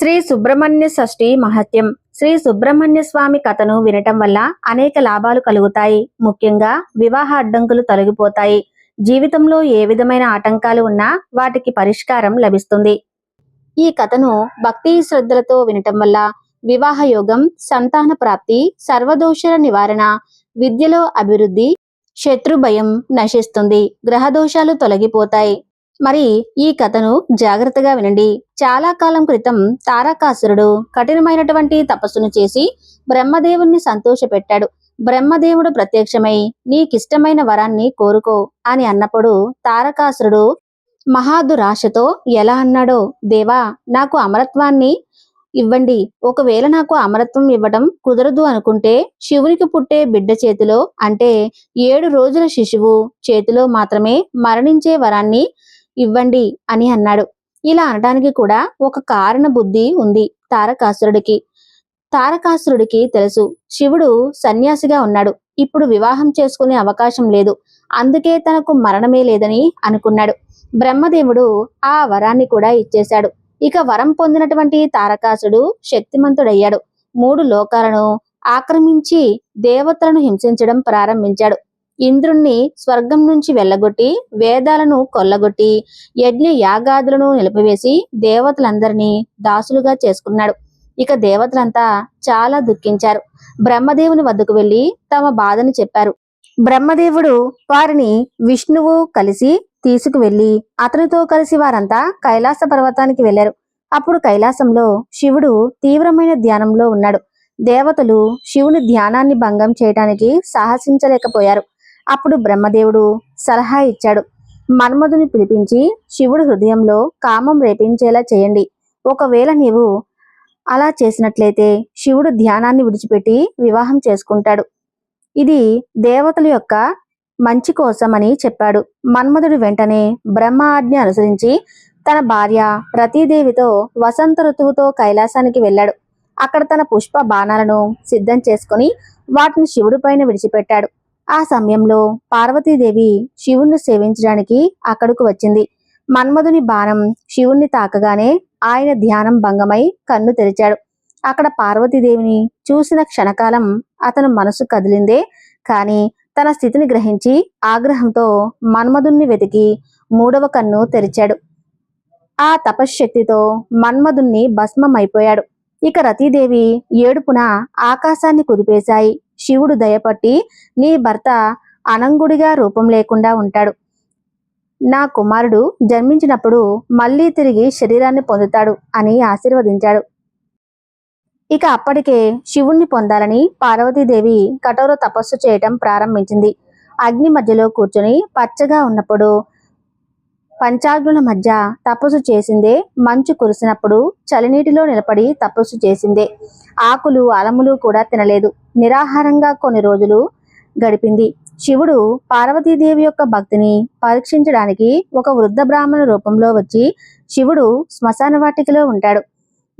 శ్రీ సుబ్రహ్మణ్య షష్ఠి మహత్యం. శ్రీ సుబ్రహ్మణ్య స్వామి కథను వినటం వల్ల అనేక లాభాలు కలుగుతాయి. ముఖ్యంగా వివాహ అడ్డంకులు తొలగిపోతాయి. జీవితంలో ఏ విధమైన ఆటంకాలు ఉన్నా వాటికి పరిష్కారం లభిస్తుంది. ఈ కథను భక్తి శ్రద్ధలతో వినటం వల్ల వివాహ యోగం సంతాన ప్రాప్తి సర్వదోషల నివారణ విద్యలో అభివృద్ధి శత్రు భయం నశిస్తుంది. గ్రహ దోషాలు తొలగిపోతాయి. మరి ఈ కథను జాగ్రత్తగా వినండి. చాలా కాలం క్రితం తారకాసురుడు కఠినమైనటువంటి తపస్సును చేసి బ్రహ్మదేవుణ్ణి సంతోషపెట్టాడు. బ్రహ్మదేవుడు ప్రత్యక్షమై నీకిష్టమైన వరాన్ని కోరుకో అని అన్నప్పుడు తారకాసురుడు మహాదురాశతో ఎలా అన్నాడో? దేవా నాకు అమరత్వాన్ని ఇవ్వండి. ఒకవేళ నాకు అమరత్వం ఇవ్వడం కుదరదు అనుకుంటే శివునికి పుట్టే బిడ్డ చేతిలో అంటే ఏడు రోజుల శిశువు చేతిలో మాత్రమే మరణించే వరాన్ని ఇవ్వండి అని అన్నాడు. ఇలా అనడానికి కూడా ఒక కారణ బుద్ధి ఉంది తారకాసురుడికి. తారకాసురుడికి తెలుసు శివుడు సన్యాసిగా ఉన్నాడు. ఇప్పుడు వివాహం చేసుకునే అవకాశం లేదు. అందుకే తనకు మరణమే లేదని అనుకున్నాడు. బ్రహ్మదేవుడు ఆ వరాన్ని కూడా ఇచ్చేశాడు. ఇక వరం పొందినటువంటి తారకాసుడు శక్తిమంతుడయ్యాడు. మూడు లోకాలను ఆక్రమించి దేవతలను హింసించడం ప్రారంభించాడు. ఇంద్రుణ్ణి స్వర్గం నుంచి వెళ్ళగొట్టి వేదాలను కొల్లగొట్టి యజ్ఞ యాగాదులను నిలిపివేసి దేవతలందరినీ దాసులుగా చేసుకున్నాడు. ఇక దేవతలంతా చాలా దుఃఖించారు. బ్రహ్మదేవుని వద్దకు వెళ్ళి తమ బాధని చెప్పారు. బ్రహ్మదేవుడు వారిని విష్ణువు కలిసి తీసుకువెళ్ళి అతనితో కలిసి వారంతా కైలాస పర్వతానికి వెళ్ళారు అప్పుడు కైలాసంలో శివుడు తీవ్రమైన ధ్యానంలో ఉన్నాడు. దేవతలు శివుని ధ్యానాన్ని భంగం చేయటానికి సాహసించలేకపోయారు. అప్పుడు బ్రహ్మదేవుడు సలహా ఇచ్చాడు. మన్మధుని పిలిపించి శివుడు హృదయంలో కామం రేపించేలా చేయండి. ఒకవేళ నీవు అలా చేసినట్లయితే శివుడు ధ్యానాన్ని విడిచిపెట్టి వివాహం చేసుకుంటాడు. ఇది దేవతల యొక్క మంచి కోసమని చెప్పాడు. మన్మధుడు వెంటనే బ్రహ్మ ఆజ్ఞ అనుసరించి తన భార్య రతీదేవితో వసంత ఋతువుతో కైలాసానికి వెళ్ళాడు. అక్కడ తన పుష్ప బాణాలను సిద్ధం చేసుకుని వాటిని శివుడి పైన విడిచిపెట్టాడు. ఆ సమయంలో పార్వతీదేవి శివుణ్ణి సేవించడానికి అక్కడకు వచ్చింది. మన్మధుని బాణం శివుణ్ణి తాకగానే ఆయన ధ్యానం భంగమై కన్ను తెరిచాడు. అక్కడ పార్వతీదేవిని చూసిన క్షణకాలం అతను మనసు కదిలిందే కానీ తన స్థితిని గ్రహించి ఆగ్రహంతో మన్మధుణ్ణి వెతికి మూడవ కన్ను తెరిచాడు. ఆ తపశ్శక్తితో మన్మధుణ్ణి భస్మమైపోయాడు. ఇక రతీదేవి ఏడుపున ఆకాశాన్ని కుదిపేశాయి. శివుడు దయపట్టి నీ భర్త అనంగుడిగా రూపం లేకుండా ఉంటాడు. నా కుమారుడు జన్మించినప్పుడు మళ్ళీ తిరిగి శరీరాన్ని పొందుతాడు అని ఆశీర్వదించాడు. ఇక అప్పటికే శివుణ్ణి పొందాలని పార్వతీదేవి కఠోర తపస్సు చేయటం ప్రారంభించింది. అగ్ని మధ్యలో కూర్చొని పచ్చగా ఉన్నప్పుడు పంచాగ్నుల మధ్య తపస్సు చేసిందే మంచు కురిసినప్పుడు చలినీటిలో నిలబడి తపస్సు చేసిందే. ఆకులు అలములు కూడా తినలేదు. నిరాహారంగా కొన్ని రోజులు గడిపింది. శివుడు పార్వతీదేవి యొక్క భక్తిని పరీక్షించడానికి ఒక వృద్ధ బ్రాహ్మణ రూపంలో వచ్చి శివుడు శ్మశాన వాటికలో ఉంటాడు.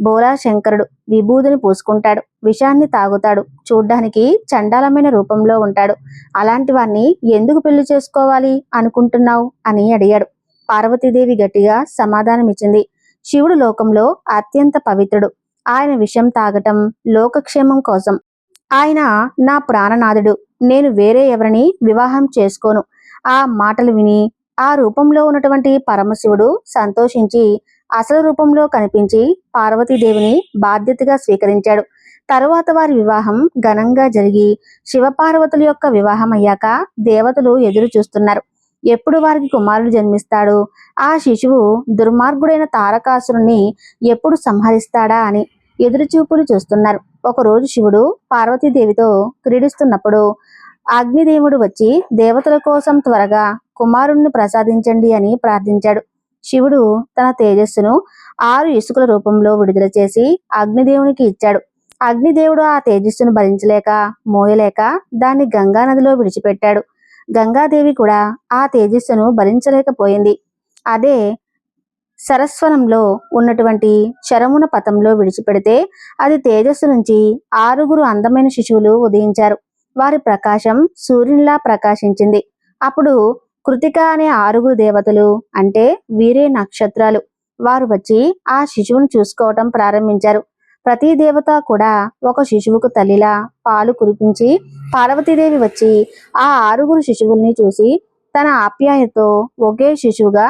బోలా శంకరుడు విభూదిని పూసుకుంటాడు. విషాన్ని తాగుతాడు. చూడ్డానికి చండాలమైన రూపంలో ఉంటాడు. అలాంటి వాణ్ణి ఎందుకు పెళ్ళి చేసుకోవాలి అనుకుంటున్నావు? అని అడిగాడు. పార్వతీదేవి గట్టిగా సమాధానమిచ్చింది. శివుడు లోకంలో అత్యంత పవిత్రుడు. ఆయన విషం తాగటం లోకక్షేమం కోసం. ఆయన నా ప్రాణనాథుడు. నేను వేరే ఎవరిని వివాహం చేసుకోను. ఆ మాటలు విని ఆ రూపంలో ఉన్నటువంటి పరమశివుడు సంతోషించి అసలు రూపంలో కనిపించి పార్వతీదేవిని బాధ్యతగా స్వీకరించాడు. తరువాత వారి వివాహం ఘనంగా జరిగి శివపార్వతుల యొక్క వివాహం అయ్యాక దేవతలు ఎదురు చూస్తున్నారు ఎప్పుడు వారికి కుమారుడు జన్మిస్తాడు? ఆ శిశువు దుర్మార్గుడైన తారకాసురుణ్ణి ఎప్పుడు సంహరిస్తాడా అని ఎదురుచూపులు చూస్తున్నారు. ఒకరోజు శివుడు పార్వతీదేవితో క్రీడిస్తున్నప్పుడు అగ్నిదేవుడు వచ్చి దేవతల కోసం త్వరగా కుమారుణ్ణి ప్రసాదించండి అని ప్రార్థించాడు. శివుడు తన తేజస్సును ఆరు ఇసుకల రూపంలో విడుదల చేసి అగ్నిదేవునికి ఇచ్చాడు. అగ్నిదేవుడు ఆ తేజస్సును భరించలేక మోయలేక దాన్ని గంగా నదిలో విడిచిపెట్టాడు. గంగాదేవి కూడా ఆ తేజస్సును భరించలేకపోయింది. అదే సరస్వనంలో ఉన్నటువంటి శరమున పథంలో విడిచిపెడితే అది తేజస్సు నుంచి ఆరుగురు అందమైన శిశువులు ఉదయించారు. వారి ప్రకాశం సూర్యునిలా ప్రకాశించింది. అప్పుడు కృతిక అనే ఆరుగురు దేవతలు అంటే వీరే నక్షత్రాలు. వారు వచ్చి ఆ శిశువును చూసుకోవటం ప్రారంభించారు. ప్రతి దేవత కూడా ఒక శిశువుకు తల్లిలా పాలు కురిపించి పార్వతీదేవి వచ్చి ఆ ఆరుగురు శిశువుల్ని చూసి తన ఆప్యాయతో ఒకే శిశువుగా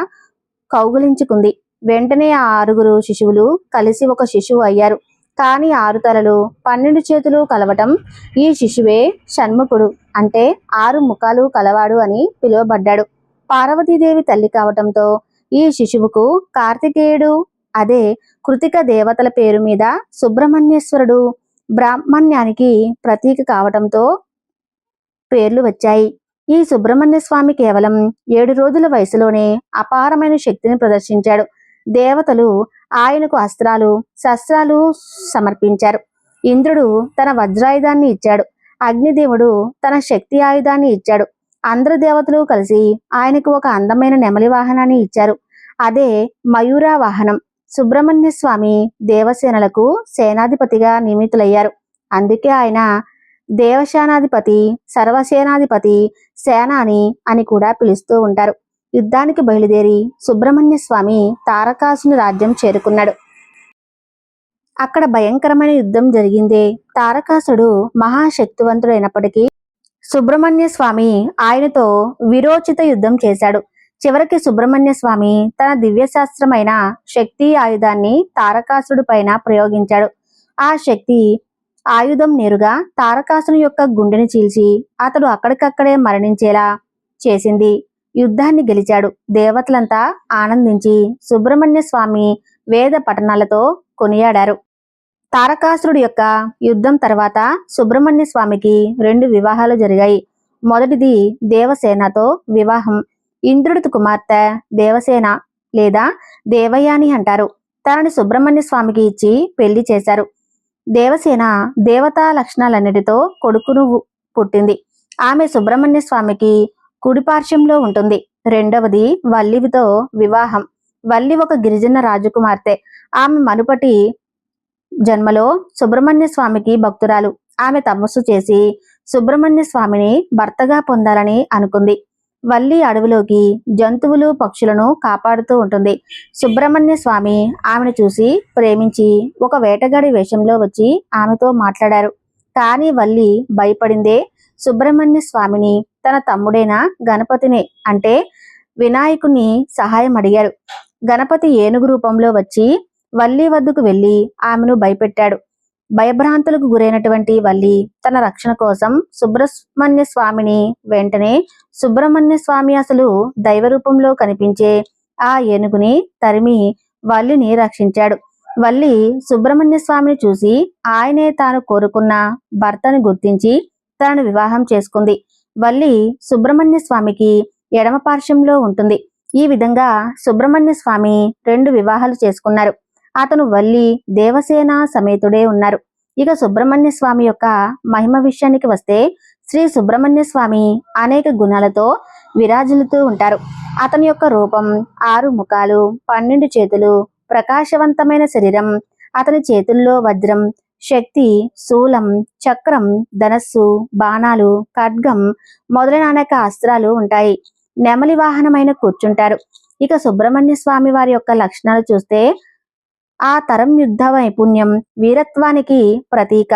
కౌగులించుకుంది. వెంటనే ఆ ఆరుగురు శిశువులు కలిసి ఒక శిశువు అయ్యారు. కానీ ఆరు తలలు పన్నెండు చేతులు కలవటం ఈ శిశువే షణ్ముఖుడు అంటే ఆరు ముఖాలు కలవాడు అని పిలువబడ్డాడు. పార్వతీదేవి తల్లి కావటంతో ఈ శిశువుకు కార్తికేయుడు అదే కృతిక దేవతల పేరు మీద సుబ్రహ్మణ్యేశ్వరుడు బ్రాహ్మణ్యానికి ప్రతీక కావటంతో పేర్లు వచ్చాయి. ఈ సుబ్రహ్మణ్య స్వామి కేవలం ఏడు రోజుల వయసులోనే అపారమైన శక్తిని ప్రదర్శించాడు. దేవతలు ఆయనకు అస్త్రాలు శస్త్రాలు సమర్పించారు. ఇంద్రుడు తన వజ్రాయుధాన్ని ఇచ్చాడు. అగ్నిదేవుడు తన శక్తి ఆయుధాన్ని ఇచ్చాడు. అందరు దేవతలు కలిసి ఆయనకు ఒక అందమైన నెమలి వాహనాన్ని ఇచ్చారు. అదే మయూర వాహనం. సుబ్రహ్మణ్య స్వామి దేవసేనలకు సేనాధిపతిగా నియమితులయ్యారు. అందుకే ఆయన దేవసేనాధిపతి సర్వసేనాధిపతి సేనాని అని కూడా పిలుస్తూ ఉంటారు. యుద్ధానికి బయలుదేరి సుబ్రహ్మణ్య స్వామి తారకాసుని రాజ్యం చేరుకున్నాడు. అక్కడ భయంకరమైన యుద్ధం జరిగిందే. తారకాసుడు మహాశక్తివంతుడైనప్పటికీ సుబ్రహ్మణ్య స్వామి ఆయనతో విరోచిత యుద్ధం చేశాడు. చివరికి సుబ్రహ్మణ్య స్వామి తన దివ్యశాస్త్రమైన శక్తి ఆయుధాన్ని తారకాసుడు పైన ప్రయోగించాడు. ఆ శక్తి ఆయుధం నేరుగా తారకాసుని యొక్క గుండెని చీల్చి అతడు అక్కడికక్కడే మరణించేలా చేసింది. యుద్ధాన్ని గెలిచాడు. దేవతలంతా ఆనందించి సుబ్రహ్మణ్య స్వామి వేద పఠనాలతో కొనియాడారు. తారకాసురుడు యొక్క యుద్ధం తర్వాత సుబ్రహ్మణ్య స్వామికి రెండు వివాహాలు జరిగాయి. మొదటిది దేవసేనతో వివాహం. ఇంద్రుడి కుమార్తె దేవసేన లేదా దేవయాని అంటారు. తనని సుబ్రహ్మణ్య స్వామికి ఇచ్చి పెళ్ళి చేశారు. దేవసేన దేవతా లక్షణాలన్నిటితో కొడుకును పుట్టింది. ఆమె సుబ్రహ్మణ్య స్వామికి కుడిపార్శ్వంలో ఉంటుంది. రెండవది వల్లివితో వివాహం. వల్లి ఒక గిరిజన రాజకుమార్తె. ఆమె మనుపటి జన్మలో సుబ్రహ్మణ్య స్వామికి భక్తురాలు. ఆమె తపస్సు చేసి సుబ్రహ్మణ్య స్వామిని భర్తగా పొందాలని అనుకుంది. వల్లి అడవిలోకి జంతువులు పక్షులను కాపాడుతూ ఉంటుంది. సుబ్రహ్మణ్య స్వామి ఆమెను చూసి ప్రేమించి ఒక వేటగాడి వేషంలో వచ్చి ఆమెతో మాట్లాడారు. కానీ వల్లి భయపడిందే. సుబ్రహ్మణ్య స్వామిని తన తమ్ముడైన గణపతిని అంటే వినాయకుని సహాయం అడిగారు. గణపతి ఏనుగు రూపంలో వచ్చి వల్లి వద్దకు వెళ్ళి ఆమెను భయపెట్టాడు. భయభ్రాంతులకు గురైనటువంటి వల్లి తన రక్షణ కోసం సుబ్రహ్మణ్య స్వామిని వెంటనే సుబ్రహ్మణ్య స్వామి అసలు దైవ రూపంలో కనిపించే ఆ ఏనుగుని తరిమి వల్లిని రక్షించాడు. వల్లి సుబ్రహ్మణ్య స్వామిని చూసి ఆయనే తాను కోరుకున్న భర్తను గుర్తించి తనను వివాహం చేసుకుంది. వల్లి సుబ్రహ్మణ్య స్వామికి ఎడమ పార్శ్వంలో ఉంటుంది. ఈ విధంగా సుబ్రహ్మణ్య స్వామి రెండు వివాహాలు చేసుకున్నారు. అతను వల్లి దేవసేన సమేతుడే ఉన్నారు. ఇక సుబ్రహ్మణ్య స్వామి యొక్క మహిమ విషయానికి వస్తే శ్రీ సుబ్రహ్మణ్య స్వామి అనేక గుణాలతో విరాజిల్లుతూ ఉంటారు. అతని యొక్క రూపం ఆరు ముఖాలు పన్నెండు చేతులు ప్రకాశవంతమైన శరీరం అతని చేతుల్లో వజ్రం శక్తి శూలం చక్రం ధనస్సు బాణాలు ఖడ్గం మొదలైన అనేక అస్త్రాలు ఉంటాయి. నెమలి వాహనమైన కూర్చుంటారు. ఇక సుబ్రహ్మణ్య స్వామి వారి యొక్క లక్షణాలు చూస్తే ఆ తరం యుద్ధ నైపుణ్యం వీరత్వానికి ప్రతీక.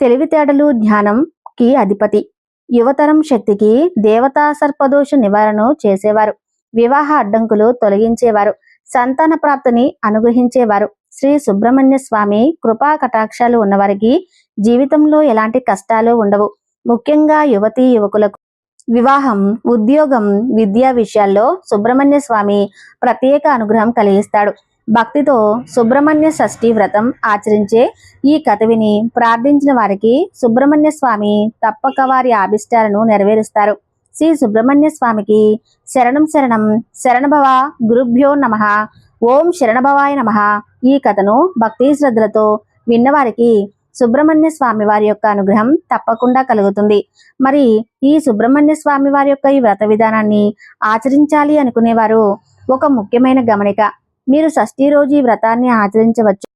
తెలివితేటలు జ్ఞానంకి అధిపతి. యువతరం శక్తికి దేవతా సర్పదోష నివారణ చేసేవారు. వివాహ అడ్డంకులు తొలగించేవారు. సంతాన ప్రాప్తిని అనుగ్రహించేవారు. శ్రీ సుబ్రహ్మణ్య స్వామి కృపా కటాక్షాలు ఉన్నవారికి జీవితంలో ఎలాంటి కష్టాలు ఉండవు. ముఖ్యంగా యువతీ యువకులకు. వివాహం ఉద్యోగం విద్యా విషయాల్లో సుబ్రహ్మణ్య స్వామి ప్రత్యేక అనుగ్రహం కలిగిస్తాడు. భక్తితో సుబ్రహ్మణ్య షష్ఠి వ్రతం ఆచరించే ఈ కథ విని ప్రార్థించిన వారికి సుబ్రహ్మణ్య స్వామి తప్పక వారి ఆభిష్టాలను నెరవేరుస్తారు. శ్రీ సుబ్రహ్మణ్య స్వామికి శరణం శరణం శరణభవ గురుభ్యో నమ. ఓం శరణభవాయ నమ. ఈ కథను భక్తి శ్రద్ధలతో విన్నవారికి సుబ్రహ్మణ్య స్వామి వారి యొక్క అనుగ్రహం తప్పకుండా కలుగుతుంది. మరి ఈ సుబ్రహ్మణ్య స్వామి వారి యొక్క ఈ వ్రత విధానాన్ని ఆచరించాలి అనుకునేవారు ఒక ముఖ్యమైన గమనిక. మీరు షష్ఠి రోజు ఈ వ్రతాన్ని ఆచరించవచ్చు.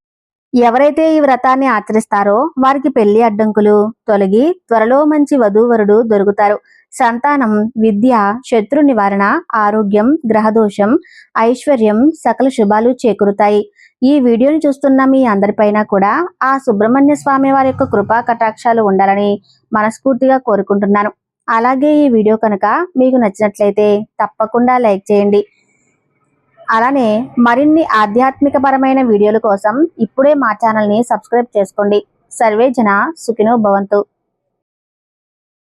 ఎవరైతే ఈ వ్రతాన్ని ఆచరిస్తారో వారికి పెళ్ళి అడ్డంకులు తొలగి త్వరలో మంచి వధూవరుడు దొరుకుతారు. సంతానం విద్య శత్రు నివారణ ఆరోగ్యం గ్రహదోషం ఐశ్వర్యం సకల శుభాలు చేకూరుతాయి. ఈ వీడియోని చూస్తున్న మీ అందరిపైన కూడా ఆ సుబ్రహ్మణ్య స్వామి వారి యొక్క కృపా కటాక్షాలు ఉండాలని మనస్ఫూర్తిగా కోరుకుంటున్నాను. అలాగే ఈ వీడియో కనుక మీకు నచ్చినట్లయితే తప్పకుండా లైక్ చేయండి. అలానే మరిన్ని ఆధ్యాత్మిక పరమైన వీడియోల కోసం ఇప్పుడే మా ఛానల్ని సబ్స్క్రైబ్ చేసుకోండి. సర్వే జన సుఖినో భవంతు.